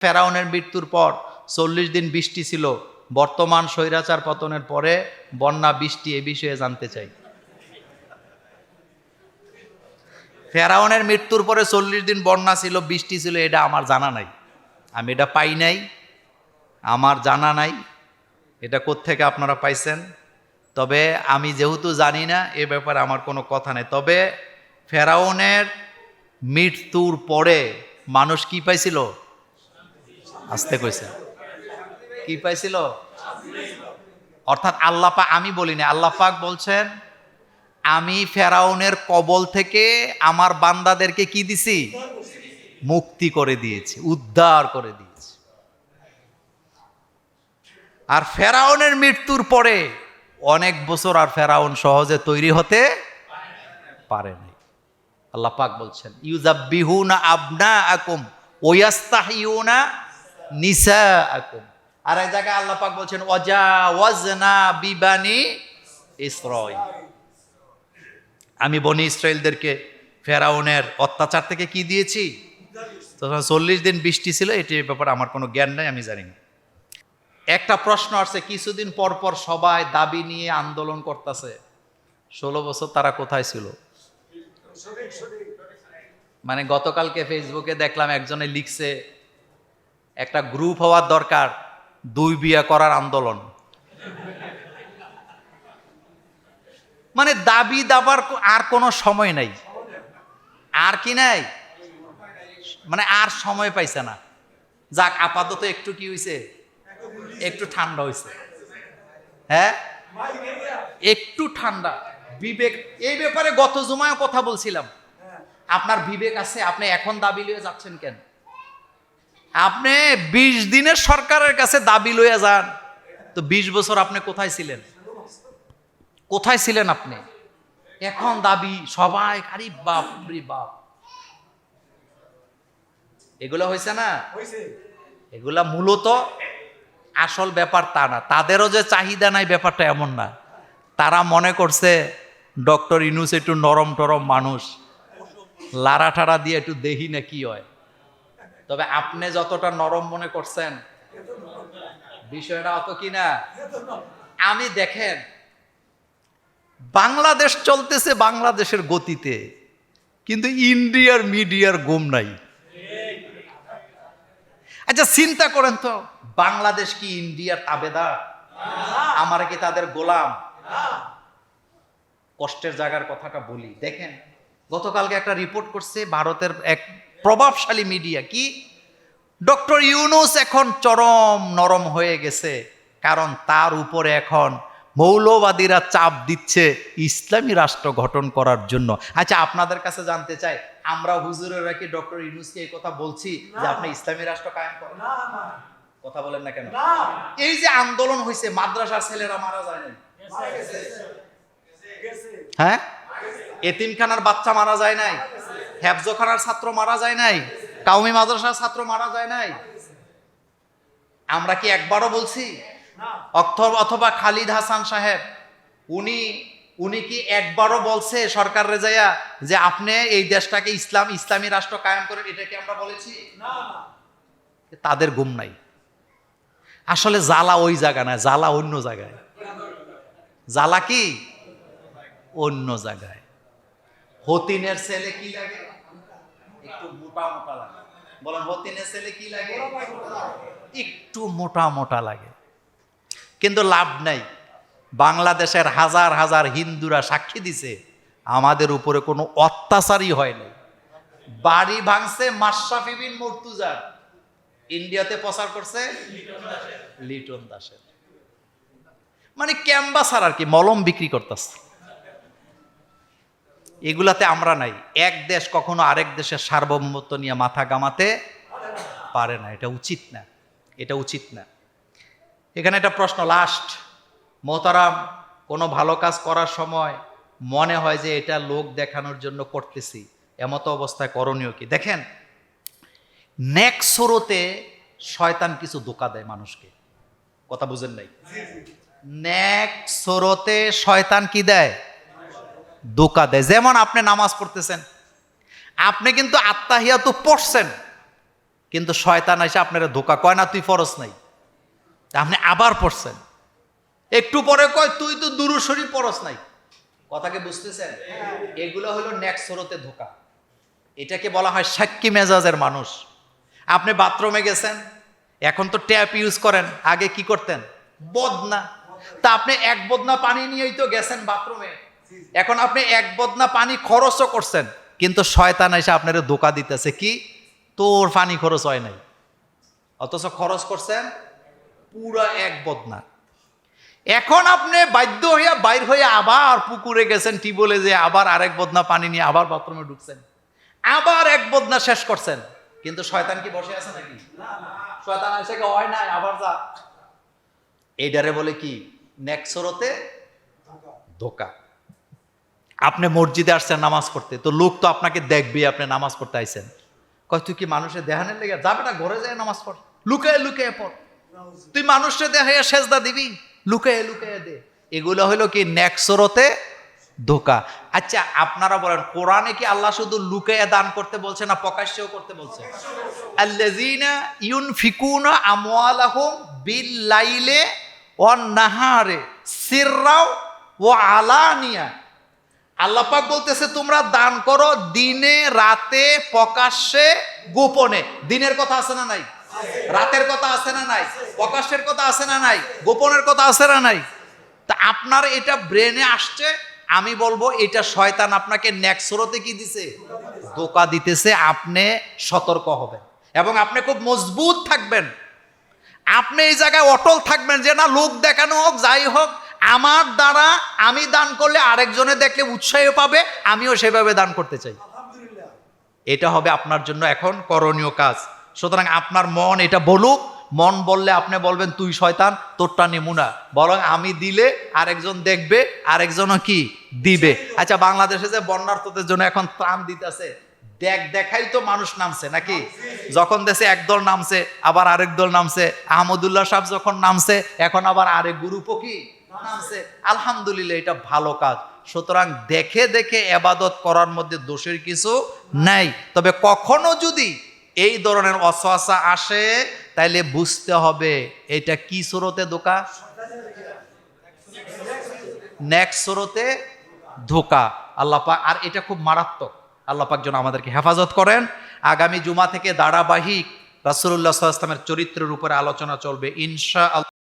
ফেরাউনের মৃত্যুর পর চল্লিশ দিন বৃষ্টি ছিল। বর্তমান স্বৈরাচার পতনের পরে বন্যা, বৃষ্টি এ বিষয়ে জানতে চাই। ফেরাউনের মৃত্যুর পরে চল্লিশ দিন বন্যা ছিল, বৃষ্টি ছিল, এটা আমার জানা নাই। আমি এটা পাই নাই, আমার জানা নাই। এটা কোত্থেকে আপনারা পাইছেন? তবে আমি যেহেতু জানি না, এ ব্যাপারে আমার কোনো কথা নেই। তবে ফেরাউনের মৃত্যুর পরে মানুষ কি পাইছিল? আসতে কইছে। কি পাইছিল? অর্থাৎ আল্লাহ পাক আমি বলি না আল্লাহ পাক বলছেন, আমি ফেরাউনের কবল থেকে আমার বান্দাদেরকে কি দিছি? মুক্তি করে দিয়েছি, উদ্ধার করে দিয়েছি। আর ফেরাউনের মৃত্যুর পরে অনেক বছর আর ফেরাউন সহজে তৈরি হতে পারে নাই। আল্লাহ পাক বলছেন ইউজাব্বিহুনা আবনা আকুম ওয়াস্তাহিউনা নিসা আকুম আর এক জায়গায় আল্লাহ পাক বলছেন ওয়াজা ওয়াজনা বিবানি ইসরাইল। আমি বনি ইসরায়েলদেরকে ফেরাউনের অত্যাচার থেকে কি দিয়েছি? তখন চল্লিশ দিন বৃষ্টি ছিল এটির ব্যাপারে আমার কোনো জ্ঞান নাই, আমি জানি একটা প্রশ্ন আসছে, কিছুদিন পর পর সবাই দাবি নিয়ে আন্দোলন করতেছে। ষোলো বছর তারা কোথায় ছিল? মানে গতকালকে ফেসবুকে দেখলাম একজনে লিখছে একটা গ্রুপ হওয়ার দরকার, দুই বিয়ে করার আন্দোলন। মানে দাবি দাবার আর কোনো সময় নাই। আর কি নাই? মানে আর সময় পাইছে না। যাক, আপাতত একটু কি হয়েছে একটু ঠান্ডা হয়েছে হ্যাঁ? একটু ঠান্ডা। বিবেক, এই ব্যাপারে গত জুমায় কথা বলছিলাম। আপনার বিবেক আছে, আপনি এখন দাবি লয়ে যাচ্ছেন কেন? আপনি বিশ দিনের সরকারের কাছে দাবি লয়ে যান। তো বিশ বছর আপনি কোথায় ছিলেন? কোথায় ছিলেন আপনি? এখন দাবি সবাই আরে বাপ রে বাপ। এগুলো হয়েছে না? এগুলা মূলত আসল ব্যাপার তা না। তাদেরও যে চাহিদা নাই ব্যাপারটা এমন না। তারা মনে করছে ডক্টর ইনুস একটু নরম টরম মানুষ। লারা ঠাড়া দিয়ে একটু দেহি না কি হয়? তবে আপনি যতটা নরম মনে করছেন, বিষয়টা অত কি না? আমি দেখেন, বাংলাদেশ চলতেছে বাংলাদেশের গতিতে, কিন্তু ইন্ডিয়ার মিডিয়ার গুম নাই। আচ্ছা চিন্তা করেন তো, বাংলাদেশ কি ইন্ডিয়ার তাবেদার? আমার কি তাদের গোলাম? কষ্টের জায়গার কথাটা বলি। দেখেন, গতকালকে একটা রিপোর্ট করছে, ভারতের এক প্রভাবশালী মিডিয়া কি? ডক্টর ইউনুস এখন চরম নরম হয়ে গেছে কারণ তার উপরে এখন মৌলবাদীরা চাপ দিচ্ছে ইসলামী রাষ্ট্র গঠন করার জন্য। আচ্ছা আপনাদের কাছে জানতে চাই আমরা হুজুরেরা কি ডক্টর ইউনুসকে এই কথা বলছি যে আপনি ইসলামী রাষ্ট্র কায়েম করেন? কথা বলেন না কেন? এই যে আন্দোলন হয়েছে মাদ্রাসার ছেলেরা মারা যায় নাই? হ্যাঁ? এতিমখানার বাচ্চা মারা যায় নাই? হেফজখানার ছাত্র মারা যায় নাই? কাউমি মাদ্রাসার ছাত্র মারা যায় নাই? আমরা কি একবারও বলছি? অথবা অথবা খালিদ হাসান সাহেব উনি উনি কি একবারও বলছে সরকার রেজাইয়া যে আপনি এই দেশটাকে ইসলাম ইসলামী রাষ্ট্র কায়েম করেন এটা কি আমরা বলেছি? তাদের গুম নাই। আসলে জ্বালা ওই জায়গা না জ্বালা অন্য জায়গায়। জ্বালা কি? অন্য জায়গায়। হতিনের ছেলে কি লাগে? একটু মোটা মোটা লাগে। বলেন হতিনের ছেলে কি লাগে? একটু মোটা মোটা লাগে। কিন্তু লাভ নাই। বাংলাদেশের হাজার হাজার হিন্দুরা সাক্ষী দিছে আমাদের উপরে কোনো অত্যাচারই হয় নাই। বাড়ি ভাঙছে মাশরাফি বিন মর্তুজার। ইন্ডিয়াতে প্রচার করছে লিটন দাসের। মানে ক্যাম্বাসার আর কি মলম বিক্রি করতেছে। এগুলাতে আমরা নাই। এক দেশ কখনো আরেক দেশের সার্বভৌমত্ব নিয়ে মাথা গামাতে পারে না। এটা উচিত না। এটা উচিত না। এখানে একটা প্রশ্ন লাস্ট মোহতারাম কোনো ভালো কাজ করার সময় মনে হয় যে এটা লোক দেখানোর জন্য করতেছি। এমতো অবস্থায় করণীয় কি? দেখেন নেক্সট স্রোতে শয়তান কিছু ধোকা দেয় মানুষকে। কথা বুঝেন নাই? নেক্সট স্রোতে শয়তান কি দেয়? ধোকা দেয়। যেমন আপনি নামাজ পড়তেছেন, আপনি কিন্তু আত্মাহিয়া তো পড়ছেন, কিন্তু শয়তান এসে আপনারা ধোকা কয় না, তুই ফরস নাই। আপনি আবার পড়ছেন। একটু পরে কয়, তুই তো দুরুসরি পরস নাই। কথাকে বুঝতেছেন? এগুলো হলো নেক্সরতে ধোকা। এটাকে বলা হয় সাক্ষী মেজাজের মানুষ। আপনি বাথরুমে গেছেন, এখন তো ট্যাপ ইউজ করেন, আগে কি করতেন? বদনা। তা আপনি এক বদনা পানি নিয়েই তো গেছেন বাথরুমে। এখন আপনি এক বদনা পানি খরচও করছেন, কিন্তু শয়তান এসে আপনার ধোকা দিতেছে। কি? তোর পানি খরচ হয় নাই। অথচ খরচ করছেন পুরা এক বদনা। এখন আপনি বাধ্য হইয়া বাইর হইয়া আবার পুকুরে গেছেন, টিবলে যে আবার আরেক বদনা পানি নিয়ে আবার বাথরুমে ঢুকছেন। আবার এক বদনা শেষ করছেন। কিন্তু শয়তান কি বসে আছে নাকি? শয়তান এসে হয় নাই, আবার যা। এইটারে বলে কি? নেক্সরতে ধোকা। আপনি মসজিদে আসছেন, নামাজ পড়তে। তো লোক তো আপনাকে দেখবে, আপনি নামাজ পড়তে আইছেন। কয়, তুই কি মানুষের দেহানের লেগে যাবে না? ঘরে যায় নামাজ পড়। লুকায় লুকায় পড়। তুই মানুষকে দেখাইয়া সেজদা দিবি? লুকায় লুকায় দে। এগুলো হলো কি, নেক্সরতে ধোকা। আচ্ছা আপনারা বলেন, কোরআনে কি আল্লাহ শুধু লুকাইয়া দান করতে বলছে না প্রকাশ্যেও করতে বলছে? আল্লাযীনা ইউনফিকুনা আমওয়ালাহুম বিল লাইলে ওয়ান নাহারে সিররাও ওয়া আলানিয়া। আল্লাপাক বলতেছে, তোমরা দান করো দিনে, রাতে, প্রকাশ্যে, গোপনে। দিনের কথা আছে না নাই? রাতের কথা আছে না নাই? প্রকাশের কথা আছে না নাই? গোপনের কথা আছে না নাই? তা আপনার এটা ব্রেনে আসছে, আমি বলব, এটা শয়তান আপনাকে নেক্সরতে কি দিছে? ধোকা দিতেছে, আপনি সতর্ক হবেন এবং আপনি খুব মজবুত থাকবেন। আপনি এই জায়গায় অটল থাকবেন যে, না, লোক দেখানো হোক, যাই হোক আমার দ্বারা আমি দান করলে আরেকজনে দেখলে উৎসাহ পাবে আমিও সেভাবে দান করতে চাই। এটা হবে আপনার জন্য এখন করণীয় কাজ। সুতরাং আপনার মন এটা বলুক মন বললে আপনি বলবেন তুই শয়তান তোরটা নেমুনা বরং আমি দিলে আরেকজন দেখবে আরেকজনও কি? দিবে। আচ্ছা বাংলাদেশে যে বন্যার্থদের জন্য এখন ত্রাণ দিতেছে দেখ দেখাই তো মানুষ নামছে নাকি? যখন দেশে একদল নামছে, আবার আরেক দল নামছে। আহমদুল্লাহ সাহেব যখন নামছে, এখন আবার আরেক গ্রুপও কি নামছে। আলহামদুলিল্লাহ, এটা ভালো কাজ। সুতরাং দেখে দেখে এবাদত করার মধ্যে দোষের কিছু নাই। তবে কখনো যদি এই ধরনের অসহসা আসে, তাইলে বুঝতে হবে, এটা কি স্রোতে ধোকা? নেক্সট ধোকা। আল্লাহ পাক, আর এটা খুব মারাত্মক। আল্লাহ পাক যেন আমাদেরকে হেফাজত করেন। আগামী জুমা থেকে ধারাবাহিক রাসুল্লাহ সাল্লামের চরিত্রের উপরে আলোচনা চলবে ইনশা